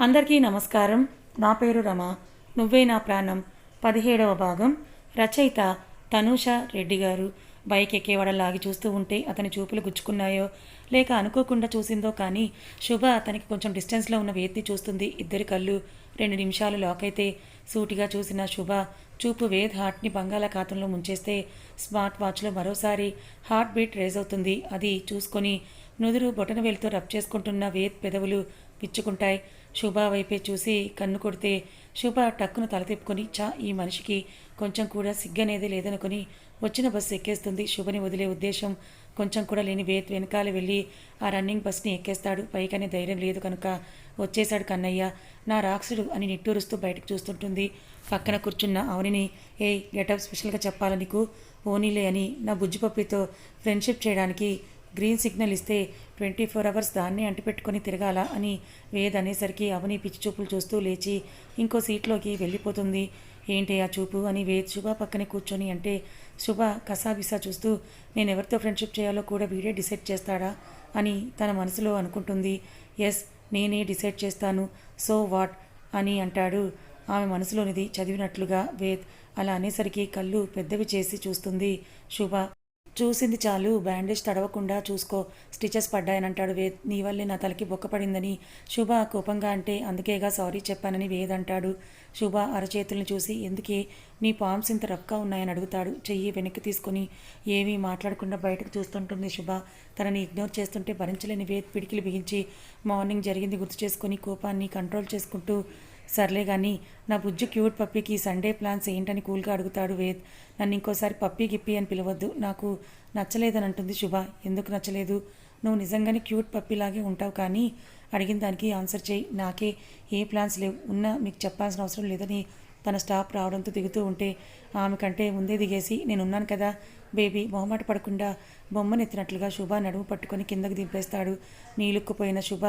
అందరికీ నమస్కారం. నా పేరు రమ. నువ్వే నా ప్రాణం. పదిహేడవ భాగం. రచయిత తనూష రెడ్డి గారు. బైక్ ఎక్కేవాడలాగి చూస్తూ ఉంటే అతని చూపులు గుచ్చుకున్నాయో లేక అనుకోకుండా చూసిందో కానీ శుభ అతనికి కొంచెం డిస్టెన్స్లో ఉన్న వేత్తి చూస్తుంది. ఇద్దరి కళ్ళు రెండు నిమిషాలు లాక్ అయితే సూటిగా చూసిన శుభ చూపు వేద్ హార్ట్ని బంగాళాఖాతంలో ముంచేస్తే స్మార్ట్ వాచ్లో మరోసారి హార్ట్ బీట్ రేజ్ అవుతుంది. అది చూసుకొని నుదురు బొటన వేలుతో రబ్ చేసుకుంటున్న వేద్ పెదవులు పిచ్చుకుంటాయి శుభ వైపే చూసి కన్ను కొడితే శుభ టక్కును తల తిప్పుకొని చా ఈ మనిషికి కొంచెం కూడా సిగ్గనేది లేదనుకొని వచ్చిన బస్సు ఎక్కేస్తుంది. శుభని వదిలే ఉద్దేశం కొంచెం కూడా లేని వేత్ వెనకాల వెళ్ళి ఆ రన్నింగ్ బస్ని ఎక్కేస్తాడు. పైకనే ధైర్యం లేదు కనుక వచ్చేశాడు కన్నయ్య. నా రాక్షసుడు అని నిట్టూరుస్తూ బయటకు చూస్తుంటుంది. పక్కన కూర్చున్న అవనిని ఏ గెటప్ స్పెషల్గా చెప్పాలనికు ఓనీలే అని నా బుజ్జిపప్పితో ఫ్రెండ్షిప్ చేయడానికి గ్రీన్ సిగ్నల్ ఇస్తే ట్వంటీ ఫోర్ అవర్స్ దాన్నే అంటిపెట్టుకొని తిరగాల అని వేద్ అనేసరికి అవని పిచ్చి చూపులు చూస్తూ లేచి ఇంకో సీట్లోకి వెళ్ళిపోతుంది. ఏంటి ఆ చూపు అని వేద్ శుభ పక్కనే కూర్చొని అంటే శుభ కసాబిసా చూస్తూ నేను ఎవరితో ఫ్రెండ్షిప్ చేయాలో కూడా వీడే డిసైడ్ చేస్తాడా? అని తన మనసులో అనుకుంటుంది. ఎస్ నేనే డిసైడ్ చేస్తాను. So what? అని అంటాడు. ఆమె మనసులోనిది చదివినట్లుగా వేద్ అలా అనేసరికి కళ్ళు పెద్దవి చేసి చూస్తుంది శుభ. చూసింది చాలు. బ్యాండేజ్ తడవకుండా చూసుకో. స్టిచెస్ పడ్డాయనంటాడు వేద్. నీ వల్లే నా తలకి బొక్కపడిందని శుభ కోపంగా అంటే అందుకేగా సారీ చెప్పానని వేద్ అంటాడు. శుభ అరచేతుల్ని చూసి ఎందుకే? నీ పామ్స్ ఇంత రఫ్గా ఉన్నాయని అడుగుతాడు. చెయ్యి వెనక్కి తీసుకొని ఏమీ మాట్లాడకుండా బయటకు చూస్తుంటుంది శుభ. తనని ఇగ్నోర్ చేస్తుంటే భరించలేని వేద్ పిడికిలు బిగించి మార్నింగ్ జరిగింది గుర్తు చేసుకొని కోపాన్ని కంట్రోల్ చేసుకుంటూ సర్లే కానీ నా బుజ్జి క్యూట్ పప్పీకి సండే ప్లాన్స్ ఏంటని కూల్గా అడుగుతాడు వేద్. నన్ను ఇంకోసారి పప్పీ గిప్పి అని పిలవద్దు. నాకు నచ్చలేదని అంటుంది శుభ. ఎందుకు నచ్చలేదు? నువ్వు నిజంగానే క్యూట్ పప్పీలాగే ఉంటావు కానీ అడిగిన దానికి ఆన్సర్ చేయి. నాకే ఏ ప్లాన్స్ లేవు. ఉన్నా మీకు చెప్పాల్సిన అవసరం లేదని తన స్టాప్ రావడంతో దిగుతూ ఉంటే ఆమె కంటే ముందే దిగేసి నేనున్నాను కదా. బేబీ మొహమాట పడకుండా బొమ్మనెత్తినట్లుగా శుభ నడుము పట్టుకొని కిందకు దింపేస్తాడు. నీలుక్కుపోయిన శుభ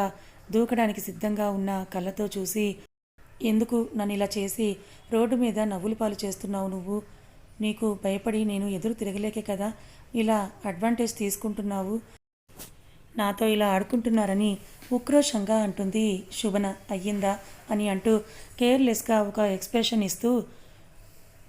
దూకడానికి సిద్ధంగా ఉన్న కళ్ళతో చూసి ఎందుకు నన్ను ఇలా చేసి రోడ్డు మీద నవ్వులు పాలు చేస్తున్నావు నువ్వు? నీకు భయపడి నేను ఎదురు తిరగలేకే కదా? ఇలా అడ్వాంటేజ్ తీసుకుంటున్నావు. నాతో ఇలా ఆడుకుంటున్నారని ఉక్రోషంగా అంటుంది శుభన. అయ్యిందా? అని అంటూ కేర్లెస్గా ఒక ఎక్స్ప్రెషన్ ఇస్తూ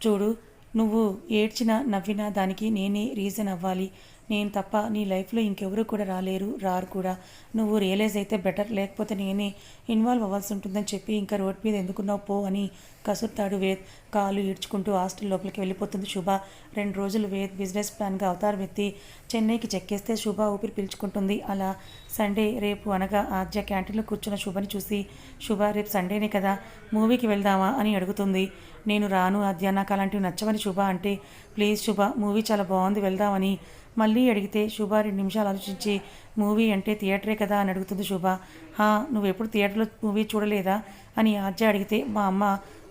చూడు నువ్వు ఏడ్చినా నవ్వినా దానికి నేనే రీజన్ అవ్వాలి. నేను తప్ప నీ లైఫ్లో ఇంకెవరు కూడా రాలేరు రారు కూడా. నువ్వు రియలైజ్ అయితే బెటర్. లేకపోతే నేనే ఇన్వాల్వ్ అవ్వాల్సి ఉంటుందని చెప్పి ఇంకా రోడ్ మీద ఎందుకున్నావు పో అని కసురుతాడు వేద్. కాలు ఈడ్చుకుంటూ హాస్టల్ లోపలికి వెళ్ళిపోతుంది శుభ. రెండు రోజులు వేద్ బిజినెస్ ప్లాన్గా అవతారం ఎత్తి చెన్నైకి చెక్కేస్తే శుభ ఊపిరి పీల్చుకుంటుంది. అలా సండే రేపు అనగా ఆద్య క్యాంటీన్లో కూర్చున్న శుభని చూసి శుభ రేపు సండేనే కదా మూవీకి వెళ్దామా? అని అడుగుతుంది. నేను రాను ఆద్య నాకు అలాంటివి నచ్చవని శుభ అంటే ప్లీజ్ శుభ మూవీ చాలా బాగుంది వెళ్దామని. మళ్ళీ అడిగితే శుభ రెండు నిమిషాలు ఆలోచించి మూవీ అంటే థియేటరే కదా? అని అడుగుతుంది శుభ. హా నువ్వు ఎప్పుడు థియేటర్లో మూవీ చూడలేదా? అని ఆద్య అడిగితే మా అమ్మ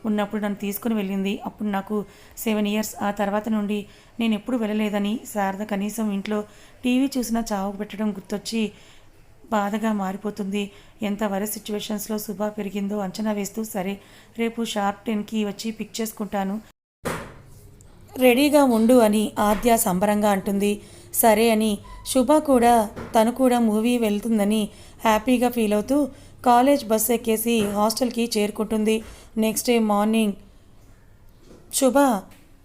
ఉన్నప్పుడు నన్ను తీసుకుని వెళ్ళింది. అప్పుడు నాకు సెవెన్ ఇయర్స్ ఆ తర్వాత నుండి నేను ఎప్పుడు వెళ్ళలేదని శారద కనీసం ఇంట్లో టీవీ చూసినా చావు పెట్టడం గుర్తొచ్చి బాధగా మారిపోతుంది. ఎంత వరే సిచ్యువేషన్స్లో శుభ పెరిగిందో అంచనా వేస్తూ సరే రేపు షార్ప్ టెన్కి వచ్చి పిక్ చేసుకుంటాను. రెడీగా ఉండు అని ఆద్య సంబరంగా అంటుంది. సరే అని శుభ కూడా తను కూడా మూవీ వెళ్తుందని హ్యాపీగా ఫీల్ అవుతూ కాలేజ్ బస్ ఎక్కేసి హాస్టల్కి చేరుకుంటుంది. Next day morning. శుభ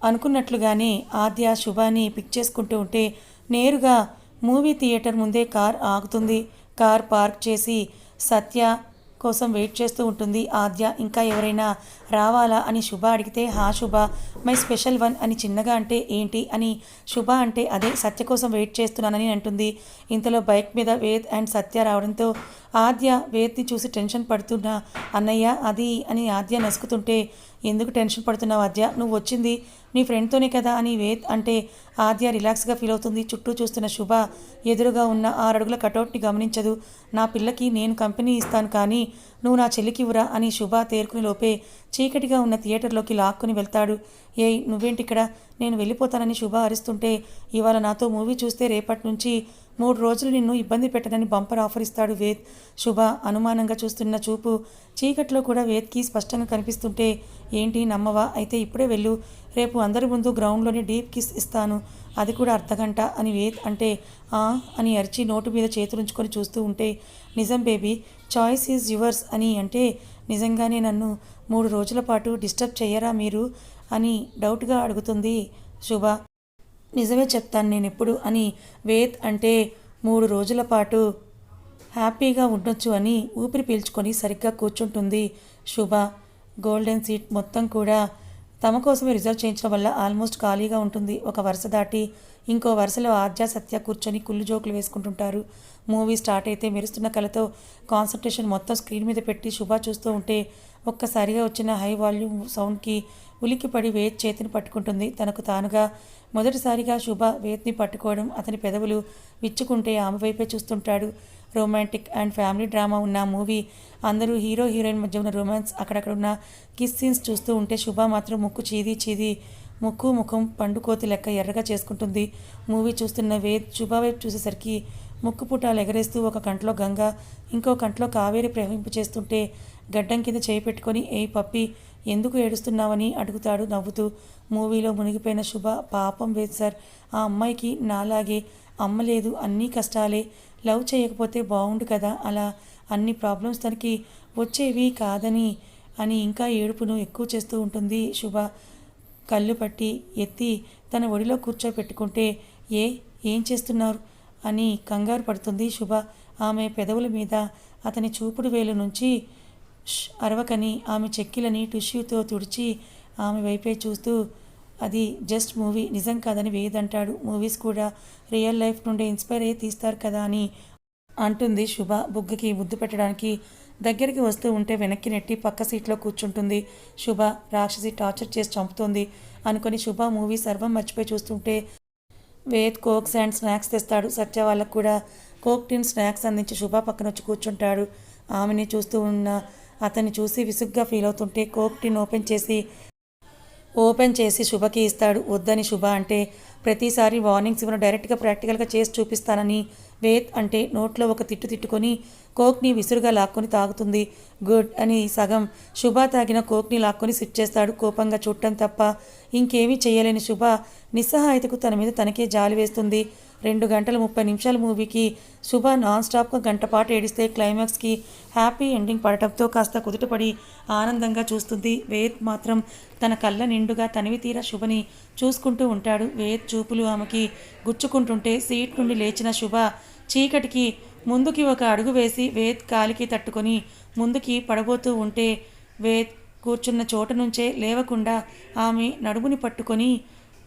అనుకున్నట్లుగానే ఆద్య శుభాని పిక్ చేసుకుంటూ ఉంటే నేరుగా మూవీ థియేటర్ ముందే కార్ ఆగుతుంది. కార్ పార్క్ చేసి సత్య కోసం వెయిట్ చేస్తూ ఉంటుంది. ఆద్య ఇంకా ఎవరైనా రావాలా? అని శుభ అడిగితే హా శుభ మై స్పెషల్ వన్ అని చిన్నగా అంటే ఏంటి అని శుభ అంటే అదే సత్య కోసం వెయిట్ చేస్తున్నానని అంటుంది. ఇంతలో బైక్ మీద వేద్ అండ్ సత్య రావడంతో ఆద్య వేద్ని చూసి టెన్షన్ పడుతున్నా అన్నయ్య అది అని ఆద్య నసుకుతుంటే ఎందుకు టెన్షన్ పడుతున్నావు ఆద్య? నువ్వు వచ్చింది నీ ఫ్రెండ్తోనే కదా అని వేద్ అంటే ఆద్య రిలాక్స్గా ఫీల్ అవుతుంది. చుట్టూ చూస్తున్న శుభ ఎదురుగా ఉన్న ఆరడుగుల కటౌట్ని గమనించదు. నా పిల్లకి నేను కంపెనీ ఇస్తాను కానీ నువ్వు నా చెల్లికి ఇవ్వరా అని శుభ తేరుకుని లోపే చీకటిగా ఉన్న థియేటర్లోకి లాక్కుని వెళ్తాడు. ఏయ్ నువ్వేంటి ఇక్కడ నేను వెళ్ళిపోతానని శుభ అరుస్తుంటే ఇవాళ నాతో మూవీ చూస్తే రేపటి నుంచి మూడు రోజులు నిన్ను ఇబ్బంది పెట్టదని బంపర్ ఆఫర్ ఇస్తాడు వేద్. శుభ అనుమానంగా చూస్తున్న చూపు. చీకట్లో కూడా వేద్కి స్పష్టంగా కనిపిస్తుంటే ఏంటి నమ్మవా? అయితే ఇప్పుడే వెళ్ళు. రేపు అందరి ముందు గ్రౌండ్లోనే డీప్ కిస్ ఇస్తాను. అది కూడా అర్ధగంట అని వేద్ అంటే ఆ అని అరిచి నోటు మీద చేతులుంచుకొని చూస్తూ ఉంటే నిజం బేబీ చాయిస్ ఈజ్ యువర్స్ అని అంటే నిజంగానే నన్ను మూడు రోజుల పాటు డిస్టర్బ్ చేయరా మీరు? అని డౌట్గా అడుగుతుంది శుభ. నిజమే చెప్తాను నేను ఎప్పుడు అని వేద్ అంటే మూడు రోజుల పాటు హ్యాపీగా ఉండొచ్చు అని ఊపిరి పీల్చుకొని సరిగ్గా కూర్చుంటుంది శుభ. గోల్డెన్ సీట్ మొత్తం కూడా తమ కోసమే రిజర్వ్ చేయించడం వల్ల ఆల్మోస్ట్ ఖాళీగా ఉంటుంది. ఒక వరుస దాటి ఇంకో వరుసలో ఆద్య సత్య కూర్చొని కుళ్ళు జోకులు వేసుకుంటుంటారు. మూవీ స్టార్ట్ అయితే మెరుస్తున్న కళతో కాన్సన్ట్రేషన్ మొత్తం స్క్రీన్ మీద పెట్టి శుభ చూస్తూ ఉంటే ఒక్కసారిగా వచ్చిన హై వాల్యూమ్ సౌండ్కి ఉలిక్కిపడి వేద్ చేతిని పట్టుకుంటుంది. తనకు తానుగా మొదటిసారిగా శుభ వేద్ని పట్టుకోవడం అతని పెదవులు విచ్చుకుంటే ఆమె వైపే చూస్తుంటాడు. రొమాంటిక్ అండ్ ఫ్యామిలీ డ్రామా ఉన్న మూవీ అందరూ హీరో హీరోయిన్ మధ్య ఉన్న రొమాన్స్ అక్కడక్కడ ఉన్న కిస్ సీన్స్ చూస్తూ ఉంటే శుభ మాత్రం ముక్కు చీది చీది ముక్కు ముఖం పండుకోతి లెక్క ఎర్రగా చేసుకుంటుంది. మూవీ చూస్తున్న వేద్ శుభ వైపు చూసేసరికి ముక్కు పుటాలు ఎగరేస్తూ ఒక కంట్లో గంగ ఇంకో కంట్లో కావేరి ప్రవహింపు చేస్తుంటే గడ్డం కింద చేయి పెట్టుకొని ఏ పప్పి ఎందుకు ఏడుస్తున్నావని? అడుగుతాడు నవ్వుతూ. మూవీలో మునిగిపోయిన శుభ పాపం వేది సార్ ఆ అమ్మాయికి నాలాగే అమ్మ లేదు అన్నీ కష్టాలే. లవ్ చేయకపోతే బాగుండు కదా అలా అన్ని ప్రాబ్లమ్స్ తనకి వచ్చేవి కాదని అని ఇంకా ఏడుపును ఎక్కువ చేస్తూ ఉంటుంది శుభ. కళ్ళు పట్టి ఎత్తి తన ఒడిలో కూర్చోపెట్టుకుంటే ఏ ఏం చేస్తున్నారు? అని కంగారు పడుతుంది శుభ. ఆమె పెదవుల మీద అతని చూపుడు వేలు నుంచి అరవకని ఆమె చెక్కిలని టిష్యూతో తుడిచి ఆమె వైపే చూస్తూ అది జస్ట్ మూవీ నిజం కాదని వేదంటాడు. మూవీస్ కూడా రియల్ లైఫ్ నుండి ఇన్స్పైర్ అయ్యి తీస్తారు కదా అని అంటుంది శుభ. బుగ్గకి ముద్దు పెట్టడానికి దగ్గరికి వస్తూ ఉంటే వెనక్కి నెట్టి పక్క సీట్లో కూర్చుంటుంది. శుభ రాక్షసి టార్చర్ చేసి చంపుతుంది అనుకొని శుభ మూవీ సర్వం మర్చిపోయి చూస్తుంటే వేద్ కోక్స్ అండ్ స్నాక్స్ తెస్తాడు. సత్య వాళ్ళకు కూడా కోక్ టిన్ స్నాక్స్ అందించి శుభ పక్కన వచ్చి కూర్చుంటాడు. ఆమెని చూస్తూ ఉన్న అతన్ని చూసి విసుగ్గా ఫీల్ అవుతుంటే కోక్ టిన్ ఓపెన్ చేసి ఓపెన్ చేసి శుభకి ఇస్తాడు. వద్దని శుభ అంటే ప్రతిసారి వార్నింగ్స్ ఇవ్వను. డైరెక్ట్గా ప్రాక్టికల్గా చేసి చూపిస్తానని వేద్ అంటే నోట్లో ఒక తిట్టు తిట్టుకొని కోక్ని విసురుగా లాక్కొని తాగుతుంది. గుడ్ అని సగం శుభ తాగిన కోక్ని లాక్కొని సిట్ చేస్తాడు. కోపంగా చుట్టం తప్ప ఇంకేమీ చేయలేని శుభ నిస్సహాయతకు తన మీద తనకే జాలి వేస్తుంది. రెండు గంటల ముప్పై నిమిషాల మూవీకి శుభ నాన్ స్టాప్గా గంట పాటు ఏడిస్తే క్లైమాక్స్కి హ్యాపీ ఎండింగ్ పడటంతో కాస్త కుదుటపడి ఆనందంగా చూస్తుంది. వేద్ మాత్రం తన కళ్ళ నిండుగా తనివి తీరా శుభని చూసుకుంటూ ఉంటాడు. వేద్ చూపులు ఆమెకి గుచ్చుకుంటుంటే సీట్ నుండి లేచిన శుభ చీకటికి ముందుకి ఒక అడుగు వేసి వేద్ కాలికి తట్టుకొని ముందుకి పడబోతూ ఉంటే వేద్ కూర్చున్న చోట నుంచే లేవకుండా ఆమె నడుముని పట్టుకొని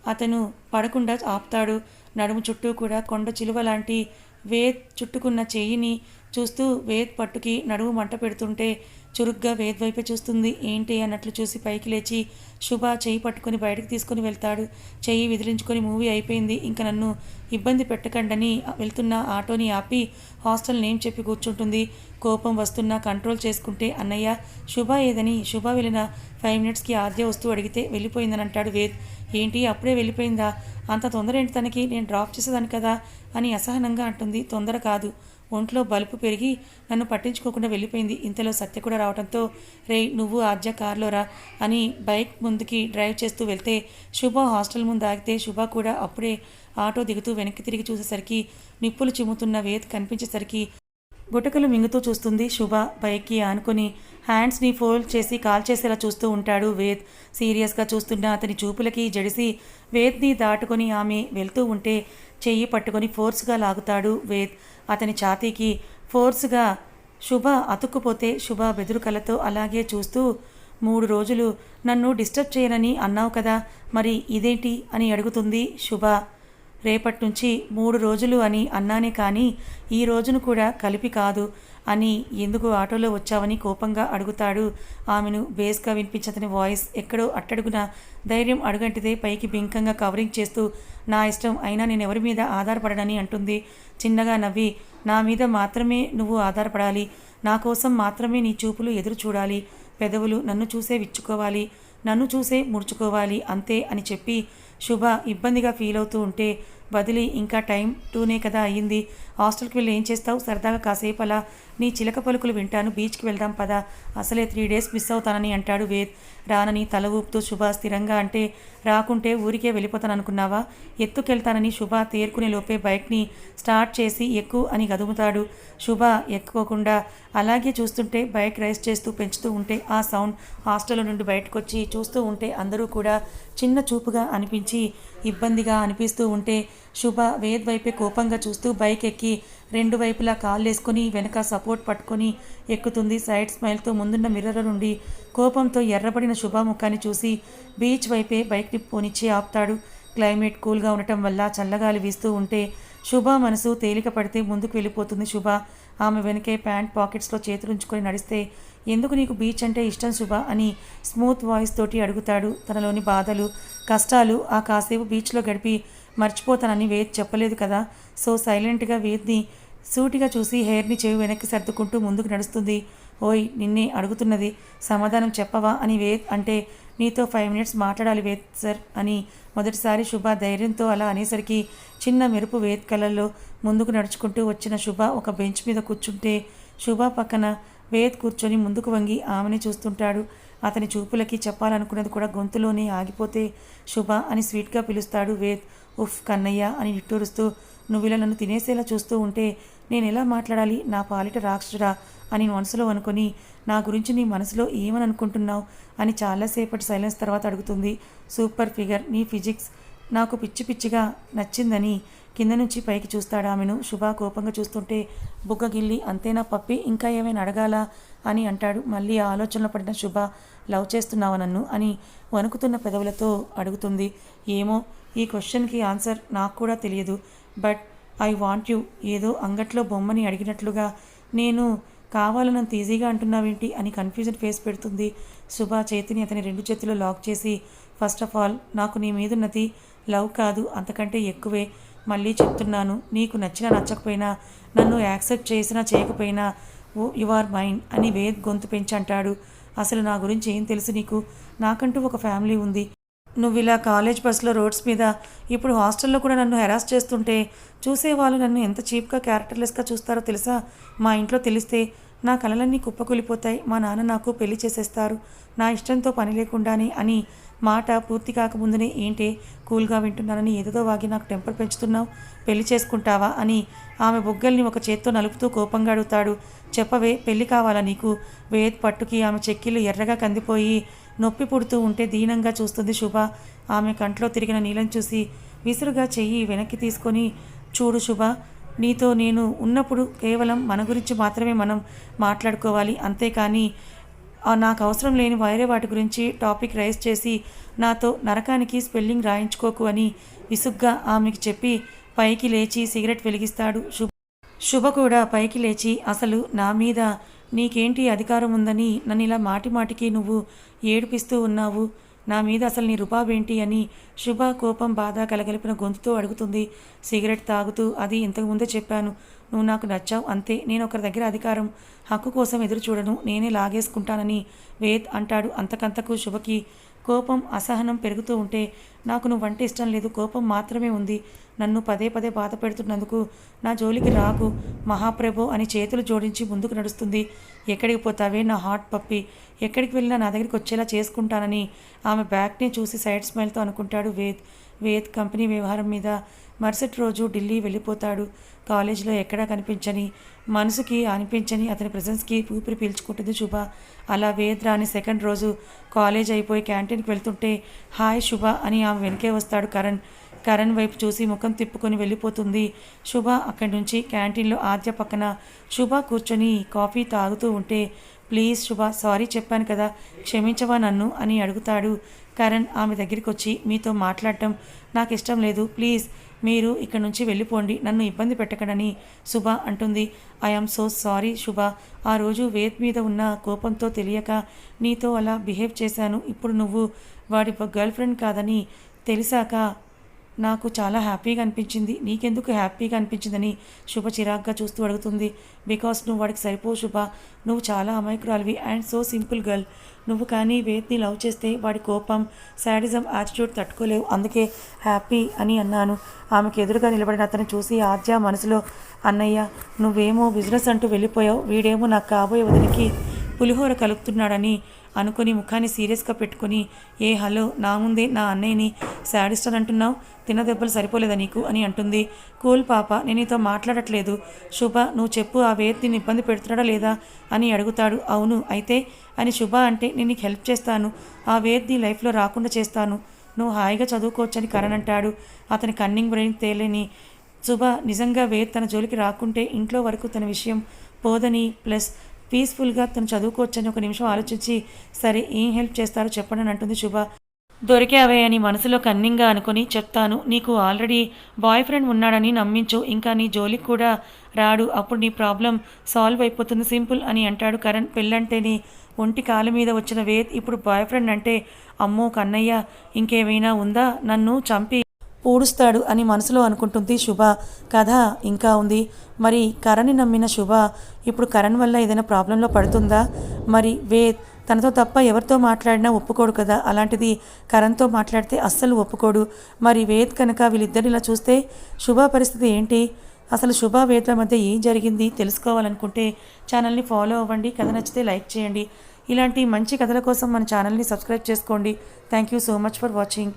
అతను పడకుండా ఆపుతాడు. నడుము చుట్టూ కూడా కొండ చిలువ లాంటి వేద్ చుట్టుకున్న చెయ్యిని చూస్తూ వేద్ పట్టుకి నడుము మంట పెడుతుంటే చురుగ్గా వేద్ వైపే చూస్తుంది. ఏంటి అన్నట్లు చూసి పైకి లేచి శుభ చెయ్యి పట్టుకొని బయటకు తీసుకొని వెళ్తాడు. చెయ్యి విదిలించుకొని మూవీ అయిపోయింది. ఇంకా నన్ను ఇబ్బంది పెట్టకండని వెళ్తున్న ఆటోని ఆపి హాస్టల్ నేమ్ చెప్పి కూర్చుంటుంది. కోపం వస్తున్నా కంట్రోల్ చేసుకుంటే అన్నయ్య శుభ ఏదని? శుభ వెళ్ళిన ఫైవ్ మినిట్స్కి ఆద్య వస్తూ అడిగితే వెళ్ళిపోయిందని అంటాడు వేద్. ఏంటి? అప్పుడే వెళ్ళిపోయిందా? అంత తొందర ఏంటి తనకి? నేను డ్రాప్ చేసేదాన్ని కదా? అని అసహనంగా అంటుంది. తొందర కాదు. ఒంట్లో బలుపు పెరిగి నన్ను పట్టించుకోకుండా వెళ్ళిపోయింది. ఇంతలో సత్య కూడా రావడంతో రే నువ్వు ఆద్య కారులో రా అని బైక్ ముందుకి డ్రైవ్ చేస్తూ వెళ్తే శుభ హాస్టల్ ముందు ఆగితే శుభ కూడా అప్పుడే ఆటో దిగుతూ వెనక్కి తిరిగి చూసేసరికి నిప్పులు చిమ్ముతున్న వేద్ కనిపించేసరికి గుటకలు మింగుతూ చూస్తుంది శుభ. బైక్కి ఆనుకొని హ్యాండ్స్ని ఫోల్డ్ చేసి కాల్ చేసేలా చూస్తూ ఉంటాడు వేద్. సీరియస్గా చూస్తున్న అతని చూపులకి జడిసి వేద్ని దాటుకొని ఆమె వెళ్తూ ఉంటే చెయ్యి పట్టుకొని ఫోర్స్గా లాగుతాడు వేద్. అతని ఛాతీకి ఫోర్స్గా శుభ అతుక్కుపోతే శుభ బెదురు కళ్ళతో అలాగే చూస్తూ మూడు రోజులు నన్ను డిస్టర్బ్ చేయనని అన్నావు కదా మరి ఇదేంటి అని అడుగుతుంది శుభ. రేపటి నుంచి మూడు రోజులు అని అన్నానే కానీ ఈ రోజును కూడా కలిపి కాదు అని ఎందుకు ఆటోలో వచ్చావని కోపంగా అడుగుతాడు ఆమెను బేస్గా వినిపించతని వాయిస్ ఎక్కడో అట్టడుగున ధైర్యం అడుగంటిదే పైకి బింకంగా కవరింగ్ చేస్తూ నా ఇష్టం అయినా నేను ఎవరి మీద ఆధారపడనని అంటుంది చిన్నగా నవ్వి నా మీద మాత్రమే నువ్వు ఆధారపడాలి. నా కోసం మాత్రమే నీ చూపులు ఎదురు చూడాలి పెదవులు నన్ను చూసే విచ్చుకోవాలి. నన్ను చూసే ముడుచుకోవాలి అంతే అని చెప్పి శుభ ఇబ్బందిగా ఫీల్ అవుతూ ఉంటే బదిలి ఇంకా టైం టూనే కదా అయ్యింది. హాస్టల్కి వెళ్ళి ఏం చేస్తావు? సరదాగా కాసేపు అలా నీ చిలక పలుకులు వింటాను. బీచ్కి వెళ్దాం పదా. అసలే త్రీ డేస్ మిస్ అవుతానని అంటాడు వేద్. రానని తల ఊపుతూ శుభ స్థిరంగా అంటే రాకుంటే ఊరికే వెళ్ళిపోతాననుకున్నావా? ఎత్తుకెళ్తానని శుభ తేరుకునే లోపే బైక్ని స్టార్ట్ చేసి ఎక్కువ అని గదుముతాడు. శుభ ఎక్కుకోకుండా అలాగే చూస్తుంటే బైక్ రైస్ చేస్తూ పెంచుతూ ఉంటే ఆ సౌండ్ హాస్టల్ నుండి బయటకొచ్చి చూస్తూ ఉంటే అందరూ కూడా చిన్న చూపుగా అనిపించి ఇబ్బందిగా అనిపిస్తూ ఉంటే శుభ వేద్ వైపే కోపంగా చూస్తూ బైక్ ఎక్కి రెండు వైపులా కాళ్ళు వేసుకొని వెనక సపోర్ట్ పట్టుకొని ఎక్కుతుంది. సైడ్ స్మైల్తో ముందున్న మిర్రర్ నుండి కోపంతో ఎర్రబడిన శుభ ముఖాన్ని చూసి బీచ్ వైపే బైక్ని పోనిచ్చి ఆపుతాడు. క్లైమేట్ కూల్గా ఉండటం వల్ల చల్లగాలి వీస్తూ ఉంటే శుభ మనసు తేలిక పడితే ముందుకు వెళ్ళిపోతుంది శుభ. ఆమె వెనకే ప్యాంట్ పాకెట్స్లో చేతులుంచుకొని నడిస్తే ఎందుకు నీకు బీచ్ అంటే ఇష్టం శుభ? అని స్మూత్ వాయిస్ తోటి అడుగుతాడు. తనలోని బాధలు కష్టాలు ఆ కాసేపు బీచ్లో గడిపి మర్చిపోతానని వేద్ చెప్పలేదు కదా. సో సైలెంట్గా వేద్ని సూటిగా చూసి హెయిర్ని చెవి వెనక్కి సర్దుకుంటూ ముందుకు నడుస్తుంది. ఓయ్ నిన్నే అడుగుతున్నది సమాధానం చెప్పవా అని వేద్ అంటే నీతో ఫైవ్ మినిట్స్ మాట్లాడాలి వేద్ సార్ అని మొదటిసారి శుభ ధైర్యంతో అలా అనేసరికి చిన్న మెరుపు వేద్ కళ్ళల్లో ముందుకు నడుచుకుంటూ వచ్చిన శుభ ఒక బెంచ్ మీద కూర్చుంటే శుభ పక్కన వేద్ కూర్చొని ముందుకు వంగి ఆమెని చూస్తుంటాడు. అతని చూపులకి చెప్పాలనుకున్నది కూడా గొంతులోనే ఆగిపోతే శుభ అని స్వీట్గా పిలుస్తాడు వేద్. ఉఫ్ కన్నయ్య అని నిట్టూరుస్తూ నువ్వు ఇలా నన్ను తినేసేలా చూస్తూ ఉంటే నేను ఎలా మాట్లాడాలి? నా పాలిట రాక్షసుడా అని మనసులో అనుకొని నా గురించి నీ మనసులో ఏమని అనుకుంటున్నావు అని చాలాసేపటి సైలెన్స్ తర్వాత అడుగుతుంది. సూపర్ ఫిగర్ నీ ఫిజిక్స్. నాకు పిచ్చి పిచ్చిగా నచ్చిందని కింద నుంచి పైకి చూస్తాడు ఆమెను. శుభ కోపంగా చూస్తుంటే బుగ్గగిల్లి అంతేనా పప్పి? ఇంకా ఏమైనా అడగాలా? అని అంటాడు. మళ్ళీ ఆ ఆలోచనలో పడిన శుభ లవ్ చేస్తున్నావా నన్ను? అని వణుకుతున్న పెదవులతో అడుగుతుంది. ఏమో ఈ క్వశ్చన్కి ఆన్సర్ నాకు కూడా తెలియదు. But I want you. ఏదో అంగట్లో బొమ్మని అడిగినట్లుగా నేను కావాలనంత ఈజీగా అంటున్నావేంటి? అని కన్ఫ్యూజన్ ఫేస్ పెడుతుంది. శుభ చేతిని అతని రెండు చేతులు లాక్ చేసి ఫస్ట్ ఆఫ్ ఆల్ నాకు నీ మీదున్నది లవ్ కాదు అంతకంటే ఎక్కువే. మళ్ళీ చెప్తున్నాను. నీకు నచ్చినా నచ్చకపోయినా నన్ను యాక్సెప్ట్ చేసినా చేయకపోయినా ఓ యు ఆర్ మైండ్ అని వేద్ గొంతు పెంచి అంటాడు అసలు నా గురించి ఏం తెలుసు నీకు? నాకంటూ ఒక ఫ్యామిలీ ఉంది. నువ్వు ఇలా కాలేజ్ బస్సులో రోడ్స్ మీద ఇప్పుడు హాస్టల్లో కూడా నన్ను హెరాస్ చేస్తుంటే చూసేవాళ్ళు నన్ను ఎంత చీప్గా క్యారెక్టర్లెస్గా చూస్తారో తెలుసా? మా ఇంట్లో తెలిస్తే నా కలలన్నీ కుప్పకూలిపోతాయి. మా నాన్న నాకు పెళ్ళి చేసేస్తారు. నా ఇష్టంతో పని లేకుండానే అని మాట పూర్తి కాకముందునే ఏంటి కూల్గా వింటున్నానని ఏదో వాగి నాకు టెంపర్ పెంచుతున్నావు పెళ్ళి చేసుకుంటావా అని ఆమె బొగ్గల్ని ఒక చేత్తో నలుపుతూ కోపంగా అడుగుతాడు. చెప్పవే పెళ్ళి కావాలా నీకు? వేద్ పట్టుకి ఆమె చెక్కిళ్ళు ఎర్రగా కందిపోయి నొప్పి పుడుతూ ఉంటే దీనంగా చూస్తుంది శుభ. ఆమె కంట్లో తిరిగిన నీళ్ళని చూసి విసురుగా చెయ్యి వెనక్కి తీసుకొని చూడు శుభ నీతో నేను ఉన్నప్పుడు కేవలం మన గురించి మాత్రమే మనం మాట్లాడుకోవాలి అంతేకాని నాకు అవసరం లేని వైరే వాటి గురించి టాపిక్ రైజ్ చేసి నాతో నరకానికి స్పెల్లింగ్ రాయించుకోకు అని విసుగ్గా ఆమెకి చెప్పి పైకి లేచి సిగరెట్ వెలిగిస్తాడు శుభ శుభ కూడా పైకి లేచి అసలు నా మీద నీకేంటి అధికారం ఉందని నన్ను ఇలా మాటి మాటికి నువ్వు ఏడిపిస్తూ ఉన్నావు? నా మీద అసలు నీ రుపాబేంటి అని శుభ కోపం బాధ కలగలిపిన గొంతుతో అడుగుతుంది. సిగరెట్ తాగుతూ అది ఇంతకుముందే చెప్పాను. నువ్వు నాకు నచ్చావు అంతే. నేను ఒకరి దగ్గర అధికారం హక్కు కోసం ఎదురు చూడను. నేనే లాగేసుకుంటానని వేద్ అంటాడు. అంతకంతకు శుభకి కోపం అసహనం పెరుగుతూ ఉంటే నాకు నువ్వంటే ఇష్టం లేదు. కోపం మాత్రమే ఉంది. నన్ను పదే పదే బాధ పెడుతున్నందుకు నా జోలికి రాకు మహాప్రభు అని చేతులు జోడించి ముందుకు నడుస్తుంది. ఎక్కడికి పోతావే నా హాట్ పప్పి? ఎక్కడికి వెళ్ళినా నా దగ్గరికి వచ్చేలా చేసుకుంటానని ఆమె బ్యాక్ని చూసి సైడ్ స్మైల్తో అనుకుంటాడు వేద్. వేద్ కంపెనీ వ్యవహారం మీద మరుసటి రోజు ఢిల్లీ వెళ్ళిపోతాడు. కాలేజీలో ఎక్కడా కనిపించని మనసుకి అనిపించని అతని ప్రజెన్స్కి ఊపిరి పీల్చుకుంటుంది శుభ. అలా వేద్ రాని సెకండ్ రోజు కాలేజ్ అయిపోయి క్యాంటీన్కి వెళ్తుంటే హాయ్ శుభ అని ఆమె వెనకే వస్తాడు కరణ్. కరణ్ వైపు చూసి ముఖం తిప్పుకొని వెళ్ళిపోతుంది. శుభ అక్కడి నుంచి క్యాంటీన్లో ఆద్య పక్కన శుభ కూర్చొని కాఫీ తాగుతూ ఉంటే ప్లీజ్ శుభ సారీ చెప్పాను కదా క్షమించవా నన్ను అని అడుగుతాడు. కరణ్ ఆమె దగ్గరికి వచ్చి మీతో మాట్లాడటం నాకు ఇష్టం లేదు. ప్లీజ్ మీరు ఇక్కడ నుంచి వెళ్ళిపోండి నన్ను ఇబ్బంది పెట్టకడని శుభ అంటుంది. ఐఎమ్ సో సారీ శుభ ఆ రోజు వేద్ మీద ఉన్న కోపంతో తెలియక నీతో అలా బిహేవ్ చేశాను. ఇప్పుడు నువ్వు వాడి గర్ల్ ఫ్రెండ్ కాదని తెలిసాక నాకు చాలా హ్యాపీగా అనిపించింది. నీకెందుకు హ్యాపీగా అనిపించిందని శుభ చిరాగ్గా చూస్తూ అడుగుతుంది. బికాస్ నువ్వు వాడికి సరిపో శుభ. నువ్వు చాలా అమాయకురాలివి అండ్ సో సింపుల్ గర్ల్. నువ్వు కానీ వేద్ని లవ్ చేస్తే వాడి కోపం శాడిజం యాటిట్యూడ్ తట్టుకోలేవు. అందుకే హ్యాపీ అని అన్నాను. ఆమెకు ఎదురుగా నిలబడిన అతను చూసి ఆద్య మనసులో అన్నయ్య నువ్వేమో బిజినెస్ అంటూ వెళ్ళిపోయావు. వీడేమో నాకు కాబోయే వదిలికి పులిహోర కలుపుతున్నాడని అనుకుని ముఖాన్ని సీరియస్గా పెట్టుకొని ఏ హలో నా ముందే నా అన్నయ్యని శాడిస్టర్ అంటున్నావు? తిన్న దెబ్బలు సరిపోలేదా నీకు? అని అంటుంది. కూల్ పాప నేను నీతో మాట్లాడట్లేదు. శుభ నువ్వు చెప్పు ఆ వేద్ నిన్ను ఇబ్బంది పెడుతున్నాడా లేదా? అని అడుగుతాడు. అవును అయితే? అని శుభ అంటే నేను నీకు హెల్ప్ చేస్తాను. ఆ వేద్ నీ లైఫ్లో రాకుండా చేస్తాను. నువ్వు హాయిగా చదువుకోవచ్చని కరణ్ అంటాడు. అతని కన్నింగ్ బ్రెయిన్ తేలేని శుభ నిజంగా వేద్ తన జోలికి రాకుంటే ఇంట్లో వరకు తన విషయం పోదని ప్లస్ పీస్ఫుల్గా తను చదువుకోవచ్చని ఒక నిమిషం ఆలోచించి సరే ఏం హెల్ప్ చేస్తారో చెప్పండి అని అంటుంది శుభ. దొరికావే అని మనసులో కన్నింగా అనుకుని చెప్తాను. నీకు ఆల్రెడీ బాయ్ ఫ్రెండ్ ఉన్నాడని నమ్మించు. ఇంకా నీ జోలికి కూడా రాడు. అప్పుడు నీ ప్రాబ్లం సాల్వ్ అయిపోతుంది. సింపుల్ అని అంటాడు కరణ్. పెళ్ళంటేని ఒంటి కాలు మీద వచ్చిన వేద్ ఇప్పుడు బాయ్ ఫ్రెండ్ అంటే అమ్మో కన్నయ్య ఇంకేమైనా ఉందా? నన్ను చంపి పూడుస్తాడు అని మనసులో అనుకుంటుంది శుభ. కథ ఇంకా ఉంది. మరి కరణ్ని నమ్మిన శుభ ఇప్పుడు కరణ్ వల్ల ఏదైనా ప్రాబ్లంలో పడుతుందా? మరి వేద్ తనతో తప్ప ఎవరితో మాట్లాడినా ఒప్పుకోడు కదా? అలాంటిది కరణ్తో మాట్లాడితే అస్సలు ఒప్పుకోడు. మరి వేద్ కనుక వీళ్ళిద్దరు ఇలా చూస్తే శుభ పరిస్థితి ఏంటి? అసలు శుభ వేద్ల మధ్య ఏం జరిగింది తెలుసుకోవాలనుకుంటే ఛానల్ని ఫాలో అవ్వండి. కథ నచ్చితే లైక్ చేయండి. ఇలాంటి మంచి కథల కోసం మన ఛానల్ని సబ్స్క్రైబ్ చేసుకోండి. Thank you so much for watching.